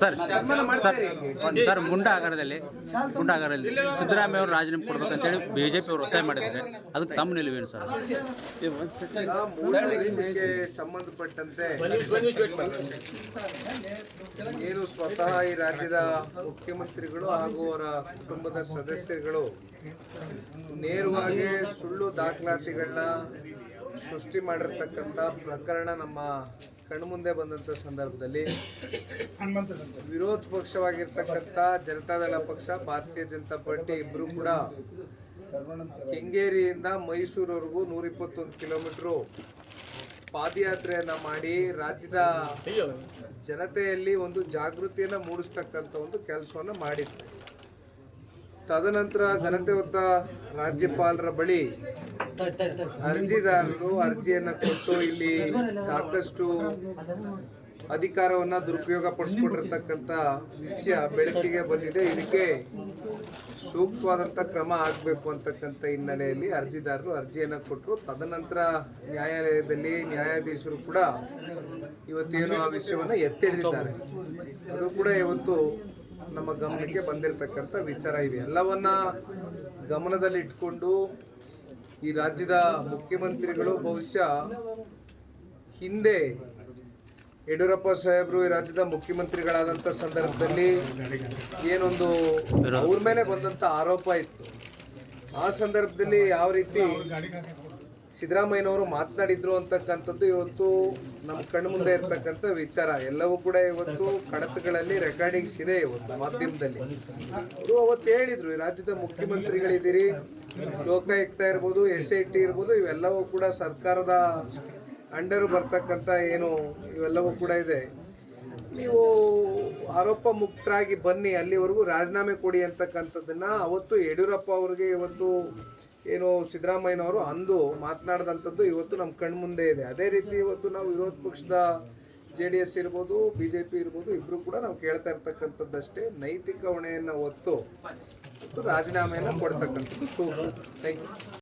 Sir sir sir ಮುಂಡಾಗಾರದಲ್ಲಿ ಮುಂಡ ಆಗಾರದಲ್ಲಿ ಸಿದ್ದರಾಮಯ್ಯ ಅವರು ರಾಜೀನಾಮೆ ಕೊಡ್ಬೇಕಂತೇಳಿ ಬಿ ಜೆ ಪಿ ಅವರು ಒತ್ತಾಯ ಮಾಡಿದ್ದಾರೆ. ಅದಕ್ಕೆ ತಮ್ಮ ನಿಲುವೇನು ಸರ್? ಸಂಬಂಧಪಟ್ಟಂತೆ ಏನು ಸ್ವತಃ ಈ ರಾಜ್ಯದ ಮುಖ್ಯಮಂತ್ರಿಗಳು ಹಾಗೂ ಅವರ ಕುಟುಂಬದ ಸದಸ್ಯರುಗಳು ನೇರವಾಗಿ ಸುಳ್ಳು ದಾಖಲಾತಿಗಳನ್ನ ಸೃಷ್ಟಿ ಮಾಡಿರ್ತಕ್ಕಂಥ ಪ್ರಕರಣ ನಮ್ಮ ಕಣ್ಮುಂದೆ ಬಂದಂಥ ಸಂದರ್ಭದಲ್ಲಿ ವಿರೋಧ ಪಕ್ಷವಾಗಿರ್ತಕ್ಕಂಥ ಜನತಾದಳ ಪಕ್ಷ ಭಾರತೀಯ ಜನತಾ ಪಾರ್ಟಿ ಇಬ್ಬರು ಕೂಡ ಕೆಂಗೇರಿಯಿಂದ ಮೈಸೂರವರೆಗೂ ನೂರ ಇಪ್ಪತ್ತೊಂದು ಕಿಲೋಮೀಟ್ರು ಪಾದಯಾತ್ರೆಯನ್ನ ಮಾಡಿ ರಾಜ್ಯದ ಜನತೆಯಲ್ಲಿ ಒಂದು ಜಾಗೃತಿಯನ್ನ ಮೂಡಿಸ್ತಕ್ಕಂಥ ಒಂದು ಕೆಲಸವನ್ನ ಮಾಡಿತ್ತು ತದನಂತರ ಘನತೆ ಹೊತ್ತ ರಾಜ್ಯಪಾಲರ ಬಳಿ ಅರ್ಜಿದಾರರು ಅರ್ಜಿಯನ್ನ ಕೊಟ್ಟು ಇಲ್ಲಿ ಸಾಕಷ್ಟು ಅಧಿಕಾರವನ್ನ ದುರುಪಯೋಗ ಪಡಿಸ್ಕೊಂಡಿರ್ತಕ್ಕಂಥ ವಿಷಯ ಬೆಳಕಿಗೆ ಬಂದಿದೆ. ಇದಕ್ಕೆ ಸೂಕ್ತವಾದಂಥ ಕ್ರಮ ಆಗಬೇಕು ಅಂತಕ್ಕಂಥ ಹಿನ್ನೆಲೆಯಲ್ಲಿ ಅರ್ಜಿದಾರರು ಅರ್ಜಿಯನ್ನು ಕೊಟ್ಟರು. ತದನಂತರ ನ್ಯಾಯಾಲಯದಲ್ಲಿ ನ್ಯಾಯಾಧೀಶರು ಕೂಡ ಇವತ್ತೇನು ಆ ವಿಷಯವನ್ನು ಎತ್ತಿಡಿದಿದ್ದಾರೆ ಅದು ಕೂಡ ಇವತ್ತು ನಮ್ಮ ಗಮನಕ್ಕೆ ಬಂದಿರತಕ್ಕಂಥ ವಿಚಾರ ಇದೆ ಎಲ್ಲವನ್ನ ಗಮನದಲ್ಲಿ ಇಟ್ಕೊಂಡು ಈ ರಾಜ್ಯದ ಮುಖ್ಯಮಂತ್ರಿಗಳು ಬಹುಶಃ ಹಿಂದೆ ಯಡಿಯೂರಪ್ಪ ಸಾಹೇಬರು ಈ ರಾಜ್ಯದ ಮುಖ್ಯಮಂತ್ರಿಗಳಾದಂಥ ಸಂದರ್ಭದಲ್ಲಿ ಏನೊಂದು ಅವ್ರ ಮೇಲೆ ಬಂದಂಥ ಆರೋಪ ಇತ್ತು. ಆ ಸಂದರ್ಭದಲ್ಲಿ ಯಾವ ರೀತಿ ಸಿದ್ದರಾಮಯ್ಯನವರು ಮಾತನಾಡಿದ್ರು ಅಂತಕ್ಕಂಥದ್ದು ಇವತ್ತು ನಮ್ಮ ಕಣ್ಣು ಮುಂದೆ ಇರ್ತಕ್ಕಂಥ ವಿಚಾರ. ಎಲ್ಲವೂ ಕೂಡ ಇವತ್ತು ಕಡತಗಳಲ್ಲಿ ರೆಕಾರ್ಡಿಂಗ್ಸ್ ಇದೆ ಇವತ್ತು ಮಾಧ್ಯಮದಲ್ಲಿ. ಅವರು ಅವತ್ತು ಹೇಳಿದ್ರು ರಾಜ್ಯದ ಮುಖ್ಯಮಂತ್ರಿಗಳಿದ್ದೀರಿ ಲೋಕಾಯುಕ್ತ ಇರ್ಬೋದು, ಎಸ್ ಐ ಟಿ ಇರ್ಬೋದು, ಇವೆಲ್ಲವೂ ಕೂಡ ಸರ್ಕಾರದ ಅಂಡರ್ ಬರ್ತಕ್ಕಂಥ ಏನು ಇವೆಲ್ಲವೂ ಕೂಡ ಇದೆ. ನೀವು ಆರೋಪ ಮುಕ್ತರಾಗಿ ಬನ್ನಿ, ಅಲ್ಲಿವರೆಗೂ ರಾಜೀನಾಮೆ ಕೊಡಿ ಅಂತಕ್ಕಂಥದ್ದನ್ನು ಅವತ್ತು ಯಡಿಯೂರಪ್ಪ ಅವರಿಗೆ ಇವತ್ತು ಏನು ಸಿದ್ದರಾಮಯ್ಯನವರು ಅಂದು ಮಾತನಾಡಿದಂಥದ್ದು ಇವತ್ತು ನಮ್ಮ ಕಣ್ಮುಂದೆ ಇದೆ. ಅದೇ ರೀತಿ ಇವತ್ತು ನಾವು ವಿರೋಧ ಪಕ್ಷದ ಜೆ ಡಿ ಎಸ್ ಇರ್ಬೋದು ಬಿ ಜೆ ಪಿ ಇರ್ಬೋದು ಇಬ್ಬರು ಕೂಡ ನಾವು ಕೇಳ್ತಾ ಇರ್ತಕ್ಕಂಥದ್ದಷ್ಟೇ ನೈತಿಕ ಹೊಣೆಯನ್ನು ಹೊತ್ತು ರಾಜೀನಾಮೆಯನ್ನು ಕೊಡ್ತಕ್ಕಂಥದ್ದು ಸೂಕ್ತ ಥ್ಯಾಂಕ್ ಯು